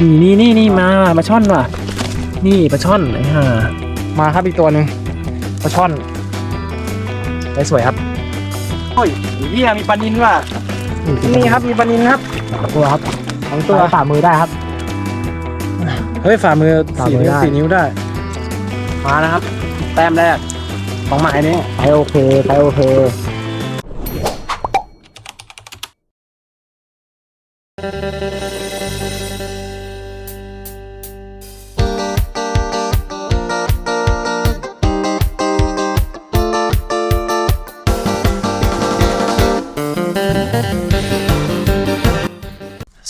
นี่นี่นี่นี่มาปลาช่อนว่ะ นี่ปลาช่อนไอ้ห่ามาครับอีกตัวหนึ่งปลาช่อนได้สวยครับโอ้ยเฮียมีปลานินว่ะนี่ครับมีปลานินครับตัวครับสองตัตัววฝ่ามือได้ครับเฮ้ยฝ่ามือฝ่าสี่มือนิ้วได้สี่นิ้วได้ มานะครับ แต้มแรกของหมายนี้ไปโอเคไปโอเค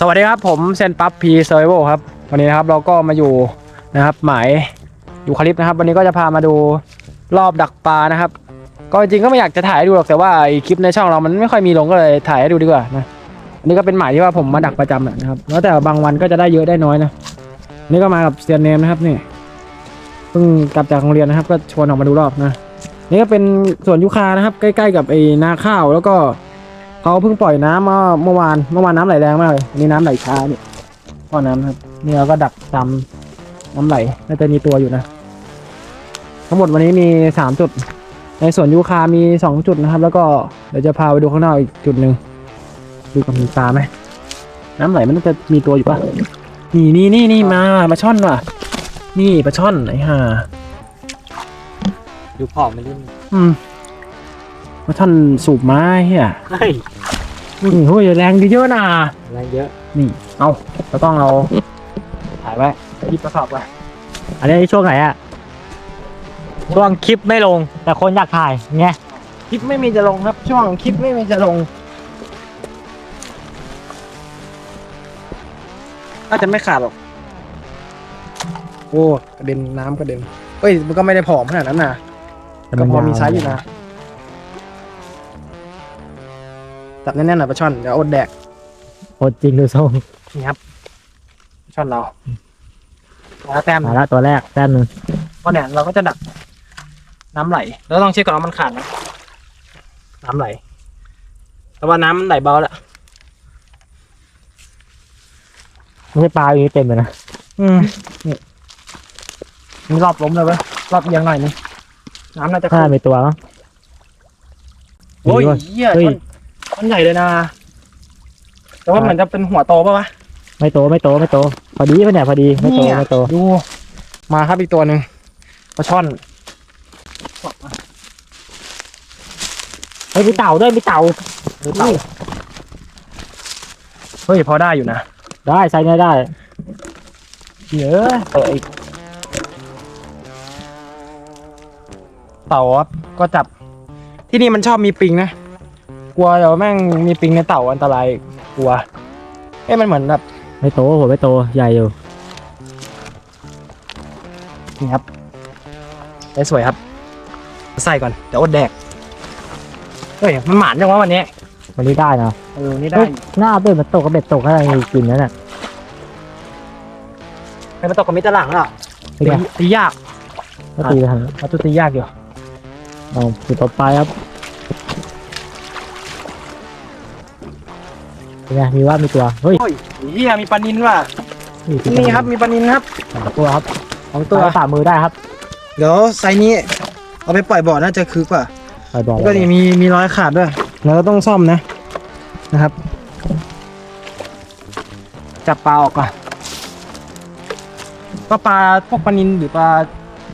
สวัสดีครับผมเซนปั๊บพีเซอร์โวครับ วันนี้นะครับเราก็มาอยู่นะครับหมายยูคาลิปนะครับ วันนี้ก็จะพามาดูรอบดักปลานะครับ ก็จริงก็ไม่อยากจะถ่ายให้ดูหรอกแต่ว่าคลิปในช่องเรามันไม่ค่อยมีลงก็เลยถ่ายให้ดูดีกว่านะอันนี้ก็เป็นหมายที่ว่าผมมาดักประจำอะนะครับแล้วแต่บางวันก็จะได้เยอะได้น้อยนะนี่ก็มากับเซียนเนมนะครับนี่เพิ่งกลับจากโรงเรียนนะครับ ก็ชวนออกมาดูรอบนะนี่ก็เป็นสวนยูคานะครับ ใกล้ ๆ กับไอ้นาข้าวแล้วก็ เขาเพิ่งปล่อยน้ำมาเมื่อวานเมื่อวานน้ำไหลแรงมากเลยอันนี้น้ำไหลช้าเนี่ยท่อน้ำครับนี่เราก็ดักตามน้ำไหลน่าจะมีตัวอยู่นะ ทั้งหมดวันนี้มีสามจุด ในสวนยูคามีสองจุดนะครับ แล้วก็เดี๋ยวจะพาไปดูข้างนอกอีกจุดหนึ่งดูกับมีปลาไหมน้ำไหลมันน่าจะมีตัวอยู่ปะนี่นี่นี่นี่มาปลาช่อนว่ะ นี่ปลาช่อนไอ้ห่าดูผอมไปนิดนึงอืมปลาช่อนสูบไม้เฮีย เฮ้ยนี่เฮ้ยแรงดีเยอะนะแรงเยอะ นี่ เอาเราต้องเอาถ่ายไว้หยิบกระสอบไว้อันนี้ช่วงไหนอะช่วงคลิปไม่ลง แต่คนอยากถ่ายไงคลิปไม่มีจะลงครับ ช่วงคลิปไม่มีจะลงน่าจะไม่ขาดหรอก โอ้กระเด็นน้ำกระเด็นเฮ้ย มันก็ไม่ได้ผอมขนาดนั้นนะก็พอมีไซส์อยู่นะ จับแน่นๆหน่อยปลาช่อนเดี๋ยวอดแดกโคตรจริงดูทรงนี่ครับปลาช่อนเราแล้วแต้มมาละตัวแรกแต้มหนึงเพราะเนี่ยเราก็จะดักน้ำไหล แล้วต้องเช็คก่อนว่ามันขาดไหมน้ำไหล แต่ว่าน้ำมันไหลเบาแล้วไม่ใช่ปลาอย่างนี้เต็มเลยนะอืมนี่มีรอบล้มเลยเว้ยรอบเอียงหน่อยนี่น้ำน่าจะถ้าขึ้นมีตัวมั้งโอ้ยมีด้วยเหี้ยเฮ้ย มันมันใหญ่เลยนะ แต่ว่ามันจะเป็นหัวโตปะวะ ไม่โตไม่โตไม่โต พอดีปะเนี่ยพอดีไม่โตเนี่ย ไม่โตดู มาครับอีกตัวหนึ่งปลาช่อนเฮ้ยมีเต่าด้วยมีเต่าหรือเต่าเฮ้ยพอได้อยู่นะได้ใช้เนี่ยได้เยอะเปิดอีกเต่าครับก็จับ ที่นี่มันชอบมีปิงนะ กลัวเดี๋ยวแม่งมีปิงในเต่าอันตรายกลัว เอ้ยมันเหมือนแบบไม่โตโหไม่โตใหญ่อยู่นี่ครับได้สวยครับ ใส่ก่อนเดี๋ยวอดแดกเฮ้ยมันหมานจังวะวันนี้วันนี้ได้นะเออนี่ได้เฮ้ยหน้าเบ็ดมันตกกับเบ็ดตกอะไรกินนั่นน่ะเป็นมาตกกับมิตรหลังอะเป็นไงตีตียากก็ตีไปทางมาตัวตียากอยู่เอาจุดต่อไปครับ เป็นไงมีว่ามีตัวเฮ้ยโอ้ยเฮียมีปลานินว่ะตัวนี่ครับมีปลานินครับสองตัวครับสองตัวฝ่ามือได้ครับเดี๋ยวไซส์นี้ เอาไปปล่อยบ่อน่าจะคือกว่าไปบอกก็นี่มีมีรอยขาดด้วยแล้วก็ต้องซ่อมนะนะครับ จับปลาออกก่อนก็ปลาพวกปลานินหรือปลา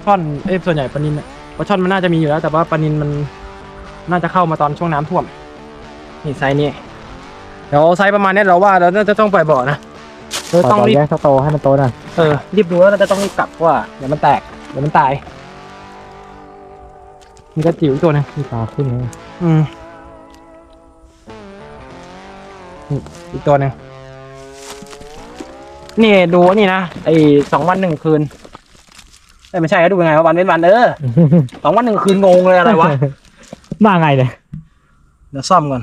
ช่อนเอ้ยส่วนใหญ่ปลานินอะปลาช่อนมันน่าจะมีอยู่แล้ว แต่ว่าปลานินมันน่าจะเข้ามาตอนช่วงน้ำท่วมนี่ไซส์นี้ เดี๋ยวไซส์ประมาณเนี้ยเราว่าเราน่าจะต้องปล่อยบ่อนะเราต้ต้อองงรีรีบบแยกโตให้มันโตหน่อยเออรีบดูแล้วเราจะต้องรีบกลับเพราะว่าเดี๋ยวมันแตกเดี๋ยวมันตายมีกระจิ๋วอีกตัวหนึงที่ปลาขึ้นเลยอืมนี่อีกตัวหนึ่งนี่ดูนี่นะไอสองวันหนึ่งคืนเอ้ยไม่ใช่ก็ดูยังไงว่าวันเว้นวันเออสองวันหนึ่งคืนงงเลยอะไรวะ มาไงเนี่ย เดี๋ยวซ่อมก่อน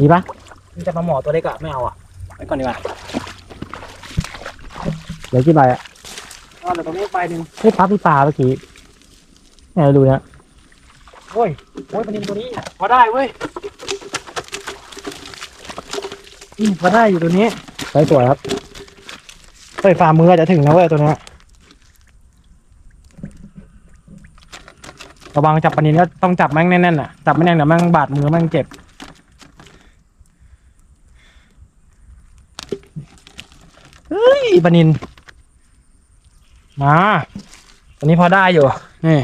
มีปะมันจะมาหมอตัวเล็กอะไม่เอาอะไปก่อนดีกว่าเหลือกี่ใบอะเอาเดี๋ยวตรงนี้ไปหนึ่งเฮ้ยพับที่ปลาเมื่อกี้เนี่ยดูนะโอ้ยโอ้ยปลานินตัวนี้พอได้เว้ยอืมพอได้อยู่ตัวนี้สวยๆครับเฮ้ยฝ่ามืออาจจะถึงนะเว้ยตัวเนี้ยระวังจับปลานินก็ต้องจับแม่งแน่นๆอะจับไม่แน่นเดี๋ยวแม่งบาดมือแม่งเจ็บ เฮ้ยปลานิน มาอันนี้พอได้อยู่ นี่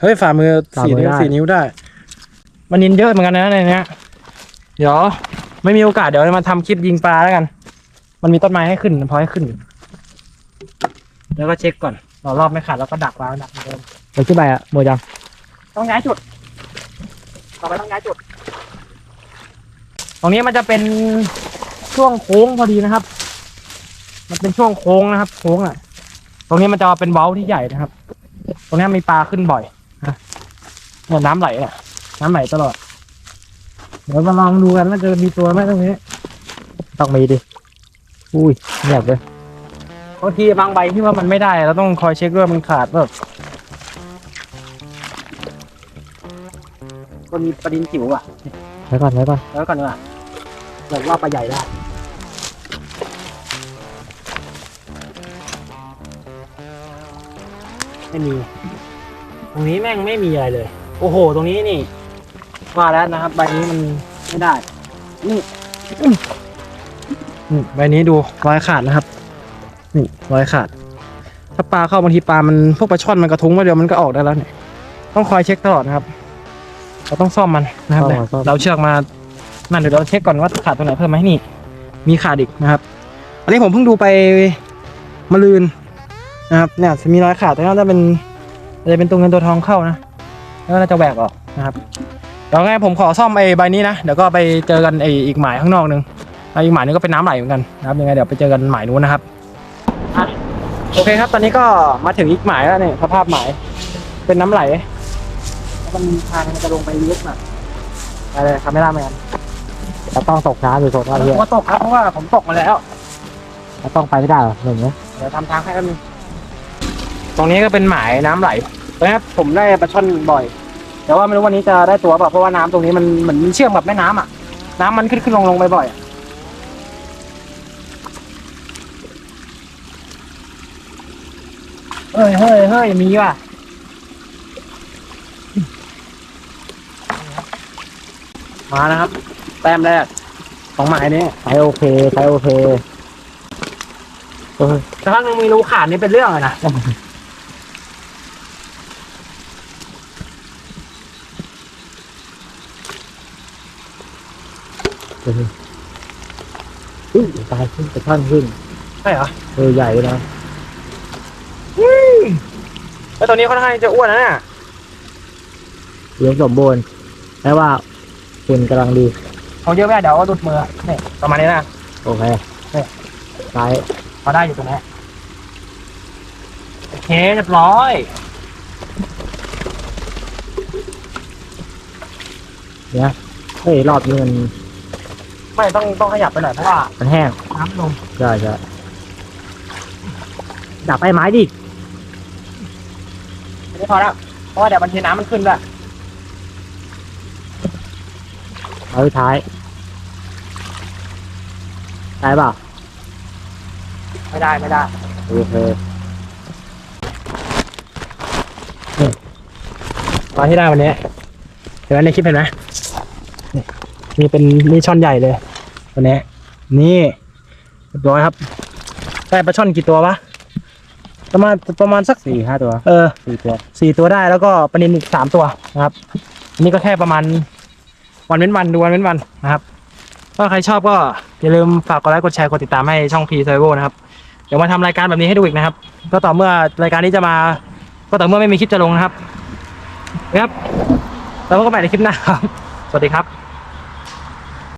เฮ้ยฝ่ามือฝ่าสี่มือนิ้วได้ สี่นิ้วได้ปลานินเยอะเหมือนกันนะในเนี้ย เดี๋ยว ไม่มีโอกาสเดี๋ยวมาทำคลิปยิงปลาแล้วกัน มันมีต้นไม้ให้ขึ้นพอให้ขึ้นแล้วก็เช็คก่อนเรารอบไม่ขาดแล้วก็ดักปลาดักเหมือนเดิมไปขึ้นไปอะหมดยังต้องย้ายจุด ต่อไปต้องย้ายจุด ตรงนี้มันจะเป็นช่วงโค้งพอดีนะครับ มันเป็นช่วงโค้งนะครับ โค้งอะ ตรงนี้มันจะเป็นเว้าที่ใหญ่นะครับ ตรงนี้มีปลาขึ้นบ่อยนะเนี่ยน้ำไหลอะน้ำไหลตลอด เดี๋ยวมาลองดูกันว่าจะมีตัวไหมตรงนี้ ต้องมีดิ อุ้ยเงียบเลยบางทีบางใบที่ว่ามันไม่ได้เราต้องคอยเช็คด้วยมันขาดแบบก็มีประเด็นจิ๋วอะ ไว้ก่อนไว้ก่อนแล้วก่อนดีกว่าอยากว่าปลาใหญ่ได้ ไม่มี ตรงนี้แม่งไม่มีอะไรเลย โอ้โห ตรงนี้นี่ว่าแล้วนะครับ ใบนี้มันไม่ได้ นี่อืมอืมใบนี้ดูรอยขาดนะครับ นี่รอยขาด ถ้าปลาเข้าบางทีปลา มันพวกปลาช่อนมันกระทุ้งมาเดียวมันก็ออกได้แล้วเนี่ยต้องคอยเช็คตลอดนะครับ เราต้องซ่อมมันนะครับเนี่ยเราเชือกมานั่นเดี๋ยวเราเช็คก่อนว่าขาดตรงไหนเพิ่มไหมนี่ มีขาดอีกนะครับ อันนี้ผมเพิ่งดูไปมะลืน นะครับเนี่ยจะมีรอยขาดแต่น่าจะเป็นอาจจะเป็นตัวเงินตัวทองเข้านะแล้วก็น่าจะแหวกออกนะครับเดี๋ยวไงผมขอซ่อมไอ้ใบนี้นะเดี๋ยวก็ไปเจอกันไอ้อีกหมายข้างนอกนึงแล้วอีกหมายนึงก็เป็นน้ำไหลเหมือนกันนะครับยังไงเดี๋ยวไปเจอกันหมายนู้นนะครับอะโอเคครับ ตอนนี้ก็มาถึงอีกหมายแล้วเนี่ยสภาพหมาย เป็นน้ำไหลแล้วมันทางมันจะลงไปลึกหน่อยไปเลยคาเมล่าแมนเราต้องตกน้ำหรือตกอะไรผเงี้ยมว่าตกครับเพราะว่าผมตกมาแล้วเราต้องไปไม่ได้หรออย่างเงี้ยเดี๋ยวทำทางให้กันง ตรงนี้ก็เป็นหมายน้ำไหลตรงนี้ผมได้ปลาช่อนบ่อย แต่ว่าไม่รู้วันนี้จะได้ตัวเปล่าเพราะว่าน้ำตรงนี้มันเหมือนมันเชื่อมกับแม่น้ำอะ น้ำมันขึ้นขึ้นลงลงบ่อยๆเฮ้ยเฮ้ยเฮ้ยมีว่ะมานะครับ แต้มแรกของหมายนี้ใช้โอเคใช้โอเคเออสักพักหนึงมีรูขาดนี่เป็นเรื่องเลยนะ เอออุ้ยตายขึ้นกระท่อนขึ้นใช่เหรอเออใหญ่เลยนะแล้วตัวนี้ค่อนข้างจะอ้วนนะเนี่ยเลี้ยงสมบูรณ์แปลว่าคุณกำลังดีของเยอะแม่เดี๋ยวเอาดุดมือนี่ประมาณนี้นะโอเคเนี่ยใช้พอได้อยู่ตรงนี้โอเคเรียบร้อยเนี่ยเฮ้ยรอบนี้มัน ไม่ต้องต้องขยับไปหน่อยเพราะว่ามันแห้งน้ำลงใช่ใช่จับไอ้ไม้ดิอันนี้พอแล้วเพราะว่าเดี๋ยวบางทีน้ำมันขึ้นด้วยเอาท้ายใช่ป่ะไม่ได้ไม่ได้โอเคตอนที่ได้วันนี้เห็นไหมในคลิปเห็นไหม นี่มีเป็นนี่ช่อนใหญ่เลยตัวนี้นี่เรียบร้อยครับได้ปลาช่อนกี่ตัววะประมาณประมาณสักสี่ห้าตัว เออสี่ตัวสี่ตัวได้แล้วก็ปลานินอีกสามตัวนะครับอันนี้ก็แค่ประมาณวันเว้นวันดูวันเว้นวันนะครับถ้าใครชอบก็อย่าลืมฝากกดไลค์กดแชร์กดติดตามให้ช่องพีเซโนะครับเดี๋ยวมาทำรายการแบบนี้ให้ดูอีกนะครับ ก็ต่อเมื่อรายการนี้จะมา ก็ต่อเมื่อไม่มีคลิปจะลงนะครับนะครับแล้วพบกันใหม่ในคลิปหน้าครับ สวัสดีครับ